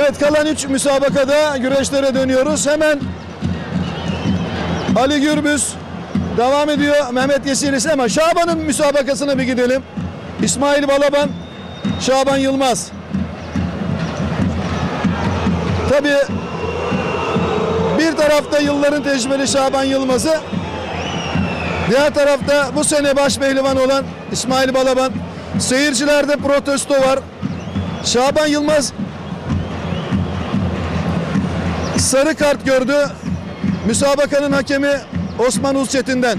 Evet kalan 3 müsabakada güreşlere dönüyoruz. Hemen Ali Gürbüz devam ediyor. Mehmet Yeşilis ama Şaban'ın müsabakasına bir gidelim. İsmail Balaban, Şaban Yılmaz. Tabii bir tarafta yılların tecrübeli Şaban Yılmaz'ı, diğer tarafta bu sene baş pehlivan olan İsmail Balaban. Seyircilerde protesto var. Şaban Yılmaz sarı kart gördü. Müsabakanın hakemi Osman Uzçetin'den.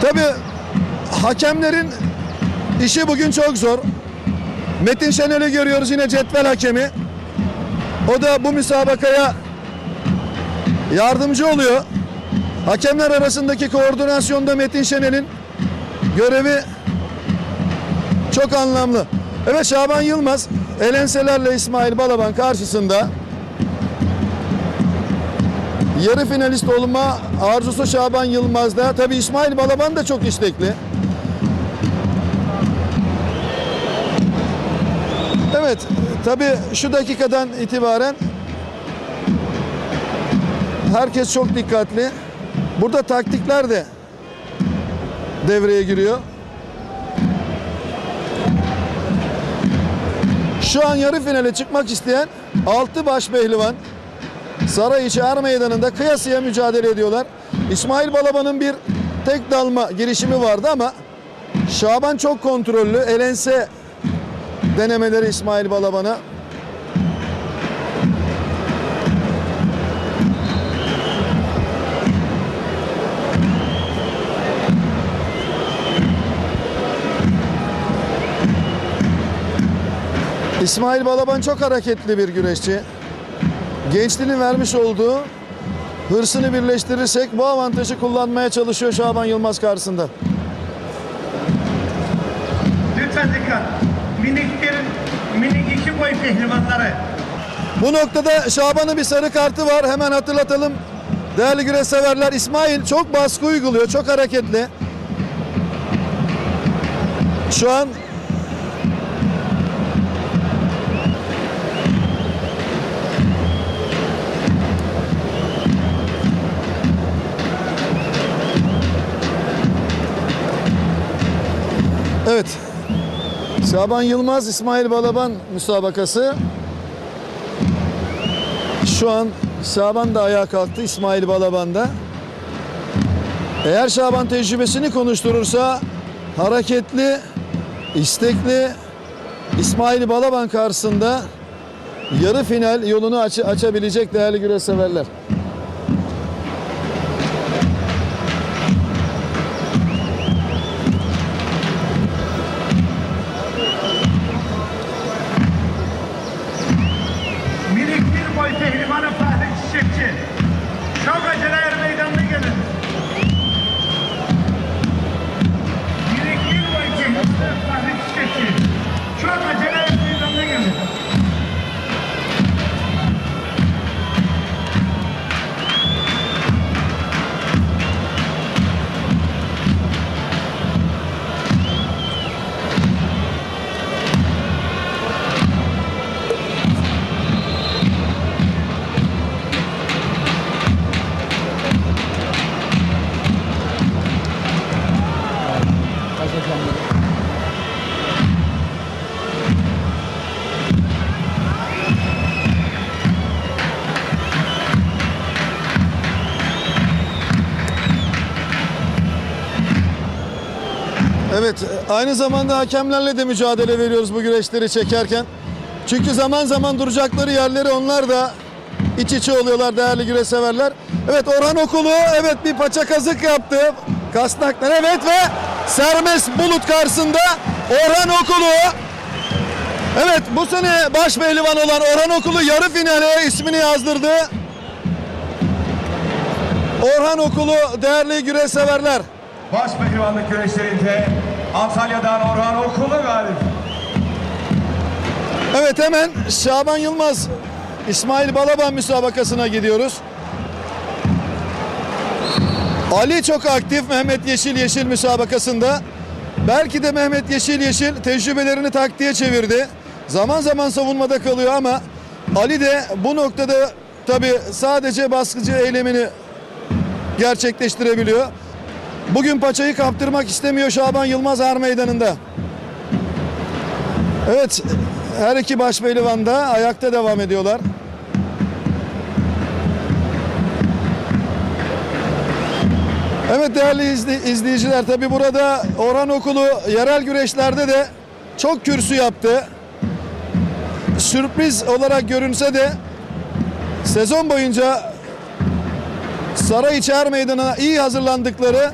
Tabi hakemlerin işi bugün çok zor. Metin Şenel'i görüyoruz yine cetvel hakemi. O da bu müsabakaya yardımcı oluyor. Hakemler arasındaki koordinasyonda Metin Şenel'in görevi çok anlamlı. Evet Şaban Yılmaz Elenselerle İsmail Balaban karşısında yarı finalist olma arzusu Şaban Yılmaz'da. Tabi İsmail Balaban da çok istekli. Evet tabi şu dakikadan itibaren herkes çok dikkatli. Burada taktikler de devreye giriyor. Şu an yarı finale çıkmak isteyen 6 baş pehlivan Sarayiçi Er Meydanı'nda kıyasıya mücadele ediyorlar. İsmail Balaban'ın bir tek dalma girişimi vardı ama Şaban çok kontrollü. Elense denemeleri İsmail Balaban'a. İsmail Balaban çok hareketli bir güreşçi. Gençliğinin vermiş olduğu hırsını birleştirirsek bu avantajı kullanmaya çalışıyor Şaban Yılmaz karşısında. Lütfen dikkat. Minik bir, minik iki boy pehlivanları. Bu noktada Şaban'ın bir sarı kartı var. Hemen hatırlatalım. Değerli güreş severler İsmail çok baskı uyguluyor. Çok hareketli. Şu an Şaban Yılmaz, İsmail Balaban müsabakası. Şu an Şaban da ayağa kalktı, İsmail Balaban da. Eğer Şaban tecrübesini konuşturursa hareketli, istekli İsmail Balaban karşısında yarı final yolunu aç- açabilecek değerli güreş severler. Evet, aynı zamanda hakemlerle de mücadele veriyoruz bu güreşleri çekerken. Çünkü zaman zaman duracakları yerleri onlar da iç içe oluyorlar değerli güreş severler. Evet Orhan Okulu evet bir paça kazık yaptı. Kasnaklar evet ve Sermes Bulut karşısında Orhan Okulu Evet bu sene baş pehlivan olan Orhan Okulu yarı finale ismini yazdırdı. Orhan Okulu değerli güreş severler. Baş pehlivanlık güreşlerinde Antalya'dan Orhan Okulu galip. Evet hemen Şaban Yılmaz İsmail Balaban müsabakasına gidiyoruz. Ali çok aktif Mehmet Yeşil Yeşil müsabakasında. belki de Mehmet Yeşil Yeşil tecrübelerini taktiğe çevirdi. Zaman zaman savunmada kalıyor ama Ali de bu noktada tabi sadece baskıcı eylemini gerçekleştirebiliyor. Bugün paçayı kaptırmak istemiyor Şaban Yılmaz Er Meydanı'nda. Evet her iki baş pehlivan da ayakta devam ediyorlar. Evet değerli izli- izleyiciler tabi burada Orhan Okulu yerel güreşlerde de çok kürsü yaptı. Sürpriz olarak görünse de sezon boyunca Sarayiçi Er Meydanı'na iyi hazırlandıkları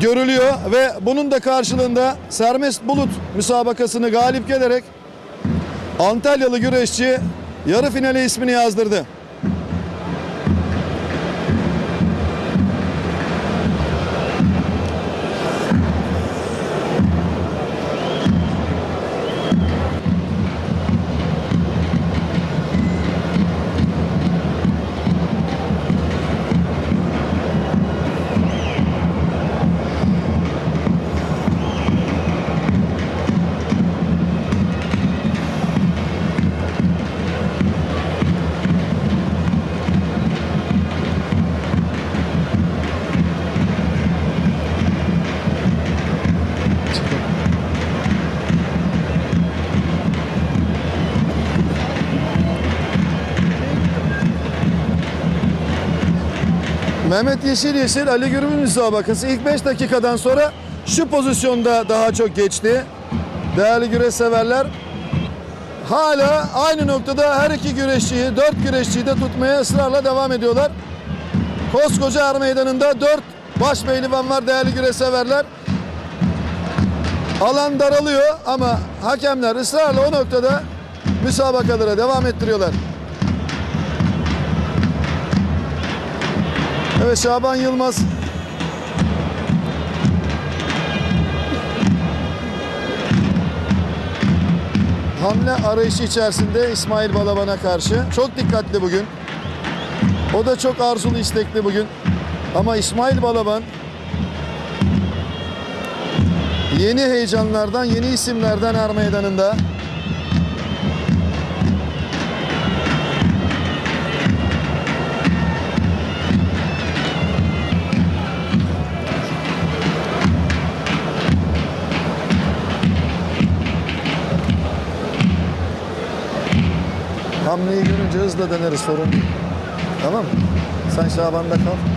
görülüyor ve bunun da karşılığında Sermest Bulut müsabakasını galip gelerek Antalyalı güreşçi yarı finale ismini yazdırdı. Mehmet Yeşil Yeşil Ali Gürbüz müsabakası ilk 5 dakikadan sonra şu pozisyonda daha çok geçti. Değerli güreş severler hala aynı noktada her iki güreşçiyi, dört güreşçiyi de tutmaya ısrarla devam ediyorlar. Koskoca Er Meydanı'nda dört baş pehlivan var değerli güreş severler. Alan daralıyor ama hakemler ısrarla o noktada müsabakalara devam ettiriyorlar. Evet Şaban Yılmaz hamle arayışı içerisinde İsmail Balaban'a karşı. Çok dikkatli bugün. O da çok arzulu istekli bugün. Ama İsmail Balaban yeni heyecanlardan, yeni isimlerden Er Meydanı'nda. Hamleyi görünce hızla döneriz sorun. Tamam mı? Sen Şaban'da kal.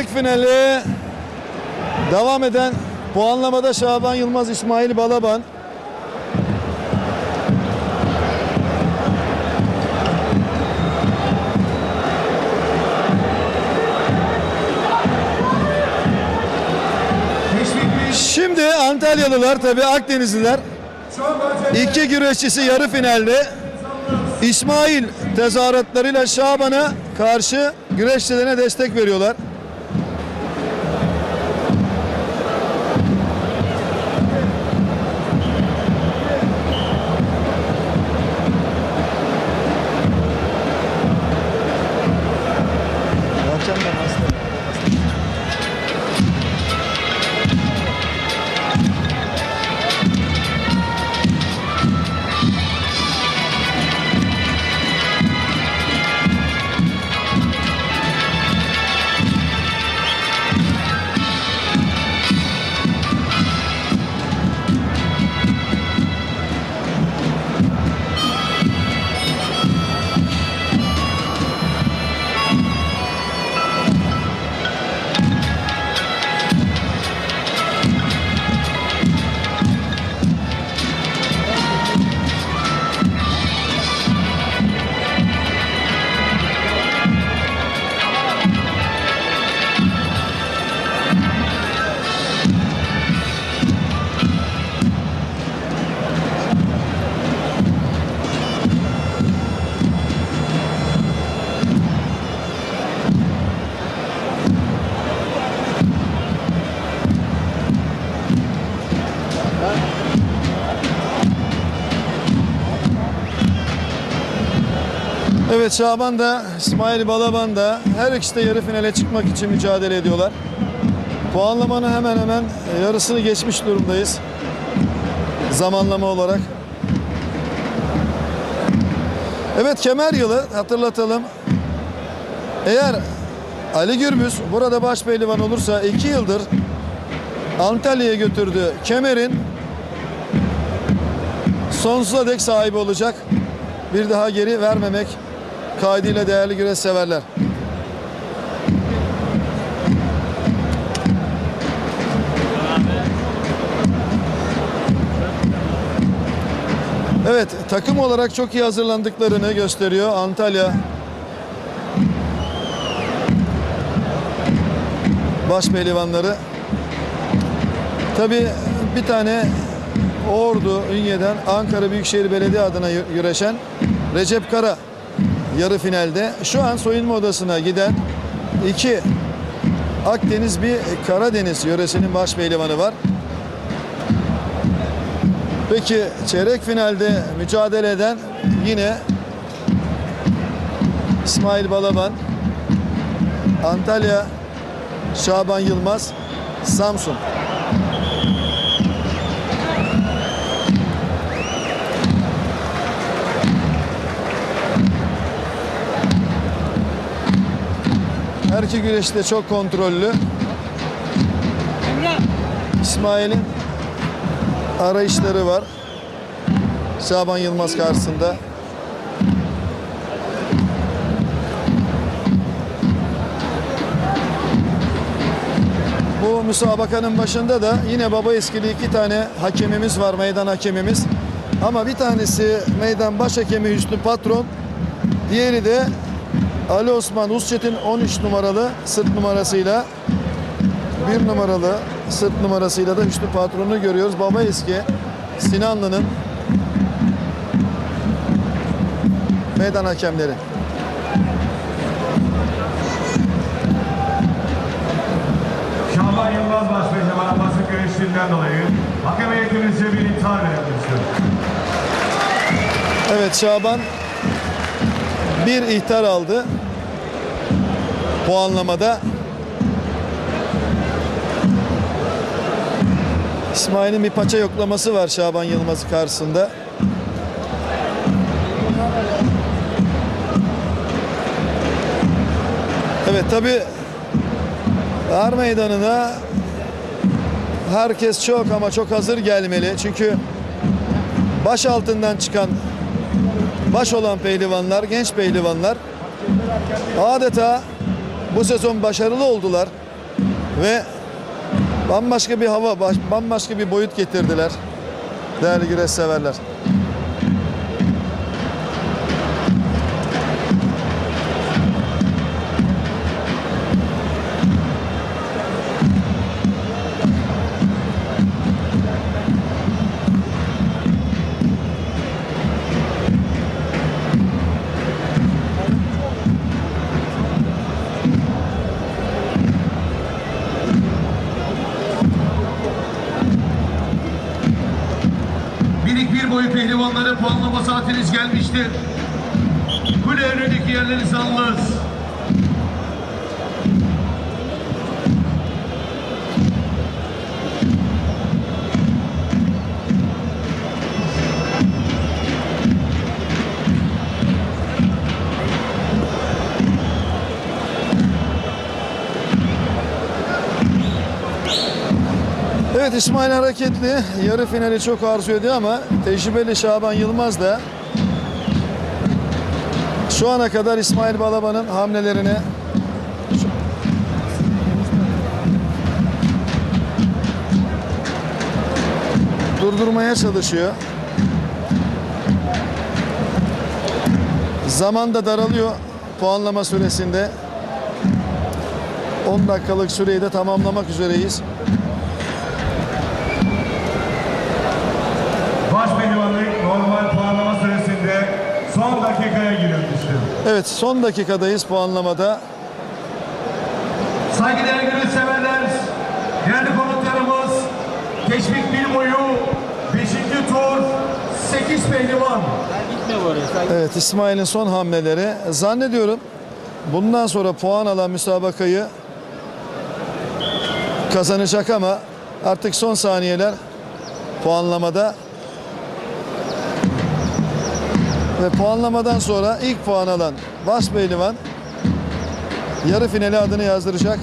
çeyrek finali devam eden puanlamada Şaban Yılmaz İsmail Balaban. Şimdi Antalyalılar tabi Akdenizliler. İki güreşçisi yarı finalde. İsmail tezahüratlarıyla Şaban'a karşı güreşçilerine destek veriyorlar. Evet Şaban da İsmail Balaban da her ikisi de yarı finale çıkmak için mücadele ediyorlar. Puanlamanın hemen hemen yarısını geçmiş durumdayız. Zamanlama olarak. Evet kemer yılı hatırlatalım. Eğer Ali Gürbüz burada baş pehlivan olursa 2 yıldır Antalya'ya götürdüğü kemerin sonsuza dek sahibi olacak. Bir daha geri vermemek kaydıyla değerli güreş severler. Evet, takım olarak çok iyi hazırlandıklarını gösteriyor Antalya. Baş pehlivanları. Tabii bir tane Ordu, Ünye'den Ankara Büyükşehir Belediye adına güreşen Recep Kara yarı finalde. Şu an soyunma odasına giden iki Akdeniz bir Karadeniz yöresinin baş pehlivanı var. Peki çeyrek finalde mücadele eden yine İsmail Balaban, Antalya Şaban Yılmaz, Samsun. Her iki güreş de çok kontrollü. İsmail'in arayışları var. Şaban Yılmaz karşısında. Bu müsabakanın başında da yine baba eskili iki tane hakemimiz var, meydan hakemimiz. Ama bir tanesi meydan baş hakemi Hüsnü Patron, diğeri de Ali Osman Usçet'in 13 numaralı sırt numarasıyla bir numaralı sırt numarasıyla da Hüsnü Patron'u görüyoruz. Baba eski Sinanlı'nın meydan hakemleri. Şaban Yılmaz Başpehlivan basın güreşlerinden dolayı hakem heyetimize bir intihar verilmiştir. Evet Şaban bir ihtar aldı puanlamada. İsmail'in bir paça yoklaması var Şaban Yılmaz'ı karşısında. Evet tabi Ağır meydanına herkes çok ama çok hazır gelmeli. Çünkü baş altından çıkan baş olan pehlivanlar, genç pehlivanlar adeta bu sezon başarılı oldular ve bambaşka bir hava, baş- bambaşka bir boyut getirdiler değerli güreş severler. Saatiniz gelmiştir. Kule önündeki yerlerinizi alınız. Evet İsmail hareketli. Yarı finali çok arzu ediyor ama tecrübeli Şaban Yılmaz da şu ana kadar İsmail Balaban'ın hamlelerini durdurmaya çalışıyor. Zaman da daralıyor puanlama süresinde. 10 dakikalık süreyi de tamamlamak üzereyiz. Dakikaya girilmiştir. Evet son dakikadayız puanlamada. Saygıdeğer gönül severler, değerli konuklarımız, teşvik bir boyu, 5. tur, 8 pehlivan. Evet İsmail'in son hamleleri. Zannediyorum bundan sonra puan alan müsabakayı kazanacak ama artık son saniyeler puanlamada ve puanlamadan sonra ilk puan alan Bas Pehlivan yarı finale adını yazdıracak.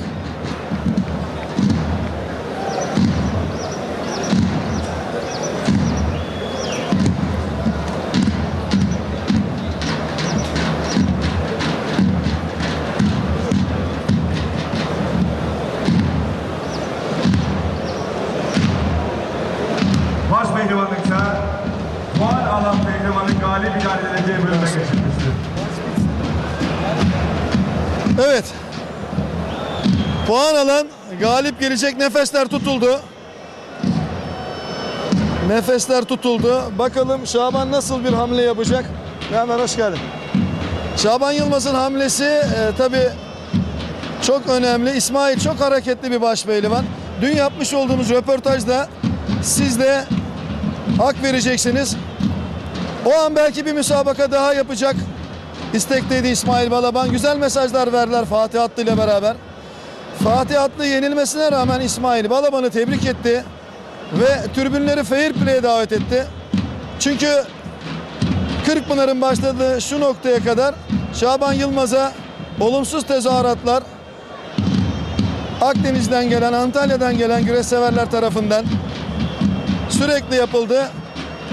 Alan galip gelecek nefesler tutuldu. Nefesler tutuldu. Bakalım Şaban nasıl bir hamle yapacak? Hemen hoş geldin. Şaban Yılmaz'ın hamlesi e, tabi çok önemli. İsmail çok hareketli bir baş pehlivan. Dün yapmış olduğumuz röportajda siz de hak vereceksiniz. O an belki bir müsabaka daha yapacak. İstekteydi İsmail Balaban. Güzel mesajlar verdiler Fatih Atlı ile beraber. Fatih Atlı yenilmesine rağmen İsmail Balaban'ı tebrik etti. Ve tribünleri fair play'e davet etti. Çünkü Kırkpınar'ın başladığı şu noktaya kadar Şaban Yılmaz'a olumsuz tezahüratlar Akdeniz'den gelen, Antalya'dan gelen güreş severler tarafından sürekli yapıldı.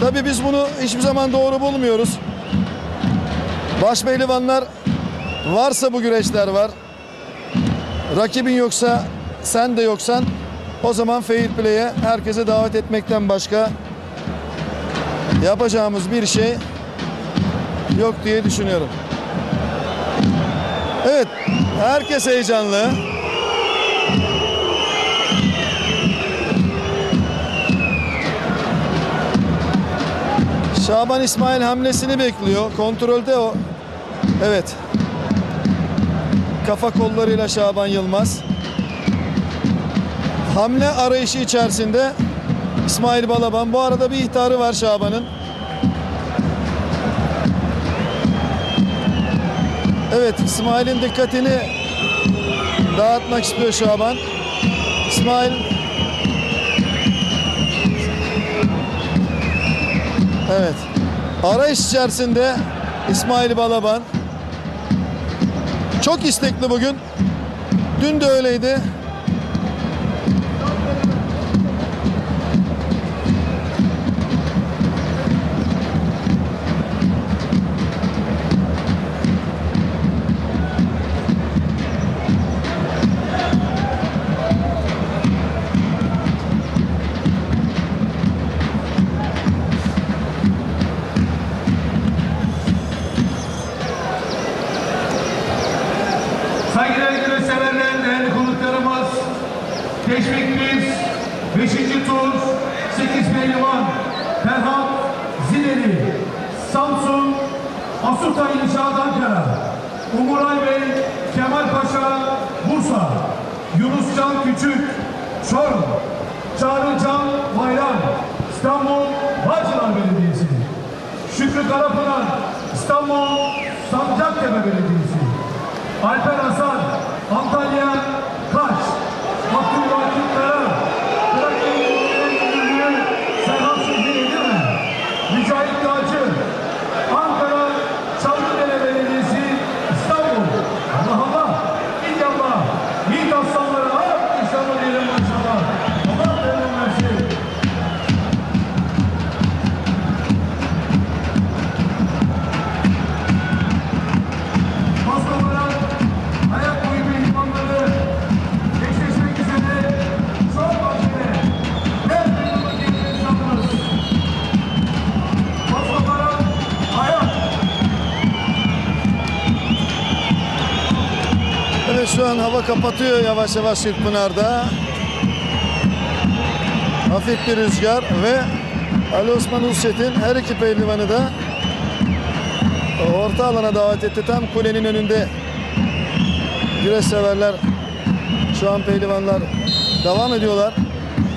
Tabii biz bunu hiçbir zaman doğru bulmuyoruz. Baş pehlivanlar varsa bu güreşler var. Rakibin yoksa sen de yoksan o zaman fair play'e herkese davet etmekten başka yapacağımız bir şey yok diye düşünüyorum. Evet, herkes heyecanlı. Şaban İsmail hamlesini bekliyor. Kontrolde o. Evet. Kafa kollarıyla Şaban Yılmaz. Hamle arayışı içerisinde İsmail Balaban. Bu arada bir ihtarı var Şaban'ın. Evet İsmail'in dikkatini dağıtmak istiyor Şaban. İsmail Evet. Arayış içerisinde İsmail Balaban. Çok istekli bugün. Dün de öyleydi. Kapatıyor yavaş yavaş Şirkpınar'da. Hafif bir rüzgar ve Ali Osman Ulşet'in her iki pehlivanı da orta alana davet etti. Tam kulenin önünde güreş severler şu an pehlivanlar devam ediyorlar.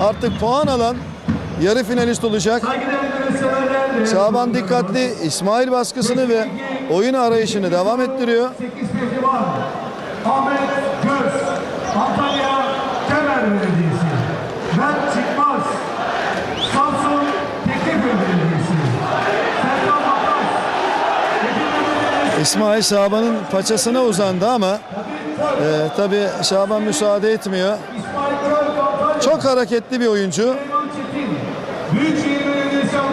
Artık puan alan yarı finalist olacak. Şaban dikkatli İsmail baskısını ve oyun arayışını devam ettiriyor. 8 pehlivan Ahmet Göz Antalya Kemer Belediyesi Mert Çıkmaz Samsun Tekeköy Belediyesi Serkan Bakas İsmail Şaban'ın paçasına uzandı ama e, tabi Şaban müsaade etmiyor. Çok hareketli bir oyuncu.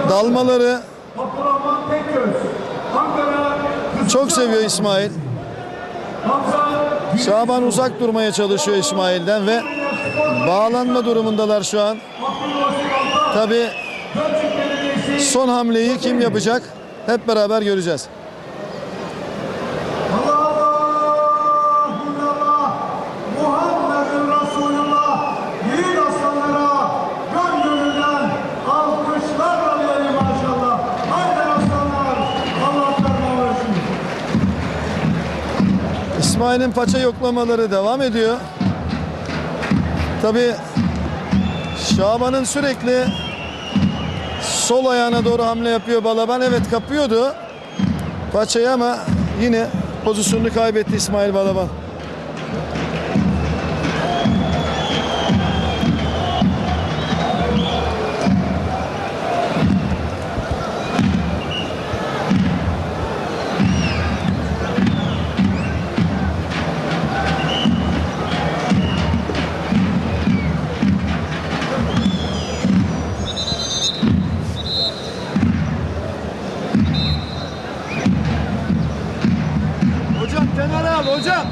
Dalmaları çok seviyor İsmail. Hamza Şaban uzak durmaya çalışıyor İsmail'den ve bağlanma durumundalar şu an. Tabi son hamleyi kim yapacak hep beraber göreceğiz. İsmail'in paça yoklamaları devam ediyor. Tabi Şaban'ın sürekli sol ayağına doğru hamle yapıyor Balaban. Evet kapıyordu paçayı ama yine pozisyonunu kaybetti İsmail Balaban. Hocam.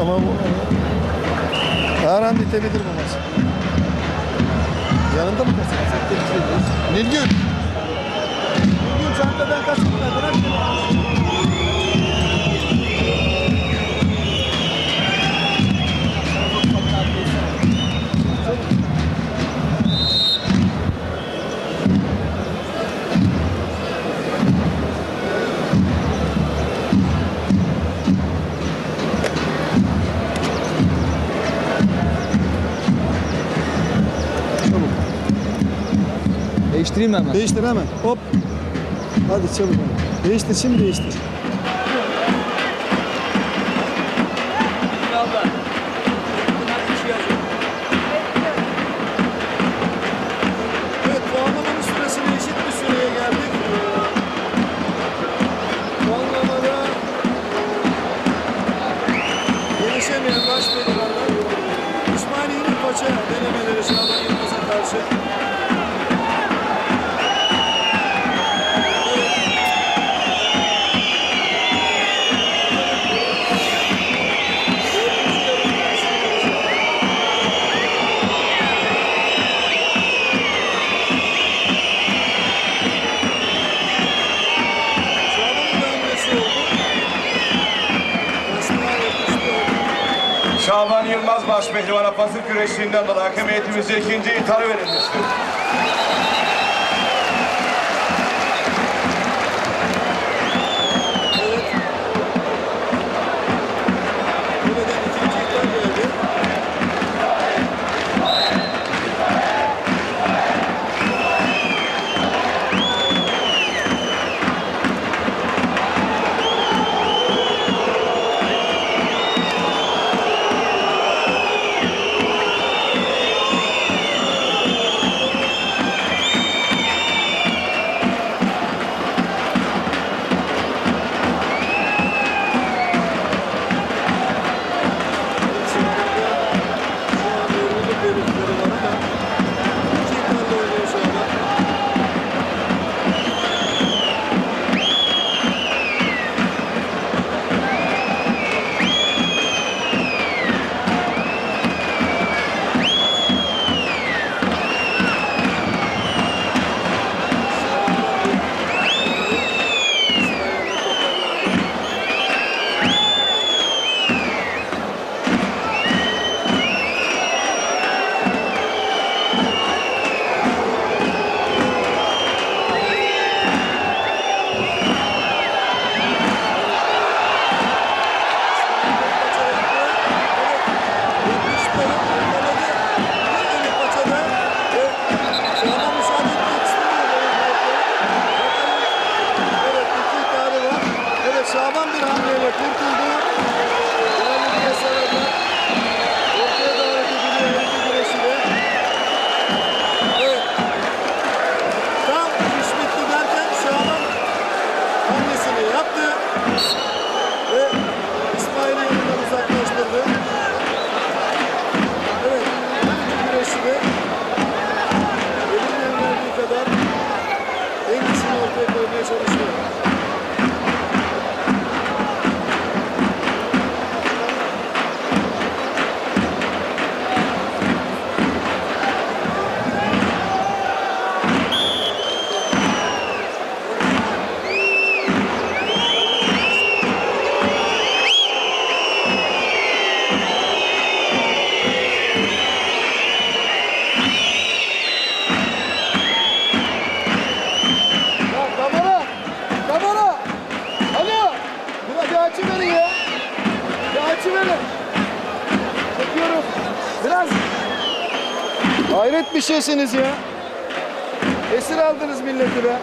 Ama bu her an bitebilir bu maç. Yanında mı? Nilgün. Nilgün Değiştireyim mi hemen? Değiştir hemen. Hop. Hadi çabuk. Değiştir şimdi değiştir. Evet Şaban Yılmaz baş pehlivana pasır güreşliğinden dolayı hakem heyetimize ikinci ithal verilmiştir. 诶 şeysiniz ya. Esir aldınız milleti be.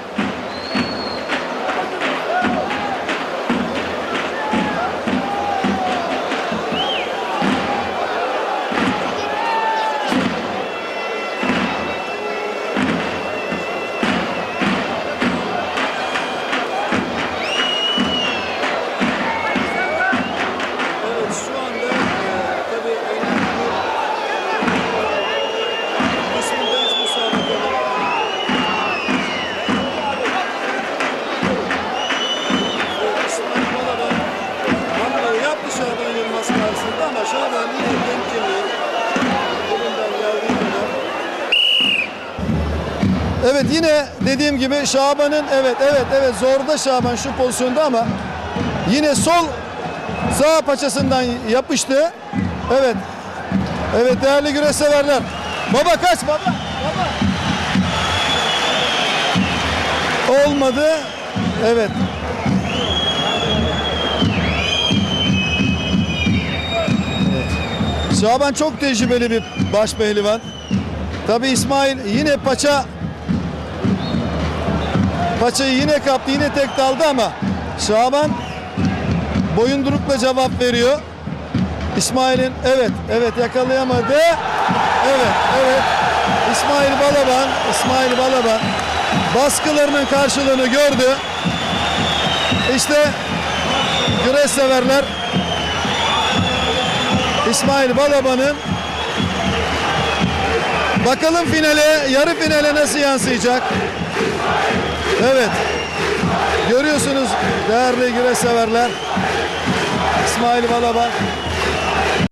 Yine dediğim gibi Şaban'ın evet evet evet zorda Şaban şu pozisyonda ama yine sol sağ paçasından yapıştı. Evet. Evet değerli güreş severler. Baba kaç baba. Baba. Olmadı. Evet. Şaban çok tecrübeli bir baş pehlivan. Tabi İsmail yine paça paçayı yine kaptı yine tek daldı ama Şaban boyundurukla cevap veriyor. İsmail'in evet evet yakalayamadı. Evet evet. İsmail Balaban, İsmail Balaban baskılarının karşılığını gördü. İşte güreş severler İsmail Balaban'ın bakalım finale, yarı finale nasıl yansıyacak? Evet. Görüyorsunuz değerli güreş severler. İsmail Balaban